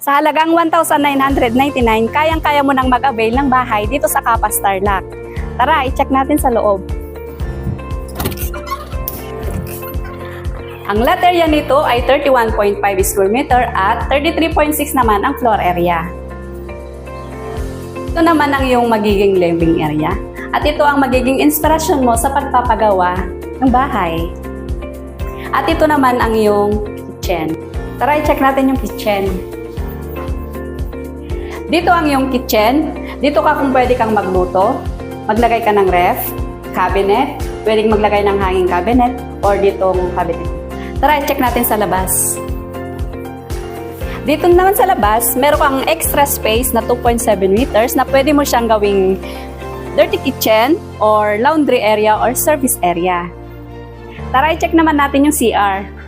Sa halagang 1,999, kayang-kaya mo nang mag-avail ng bahay dito sa Kapa Starlock. Tara, i-check natin sa loob. Ang lot area nito ay 31.5 square meter at 33.6 naman ang floor area. Ito naman ang iyong magiging living area. At ito ang magiging inspirasyon mo sa pagpapagawa ng bahay. At ito naman ang iyong kitchen. Tara, i-check natin yung kitchen. Dito ang iyong kitchen. Dito ka kung pwede kang magluto. Maglagay ka ng ref, cabinet, pwedeng maglagay ng hanging cabinet, or ditong cabinet. Tara, i-check natin sa labas. Dito naman sa labas, meron kang extra space na 2.7 meters na pwede mo siyang gawing dirty kitchen or laundry area or service area. Tara, i-check naman natin yung CR.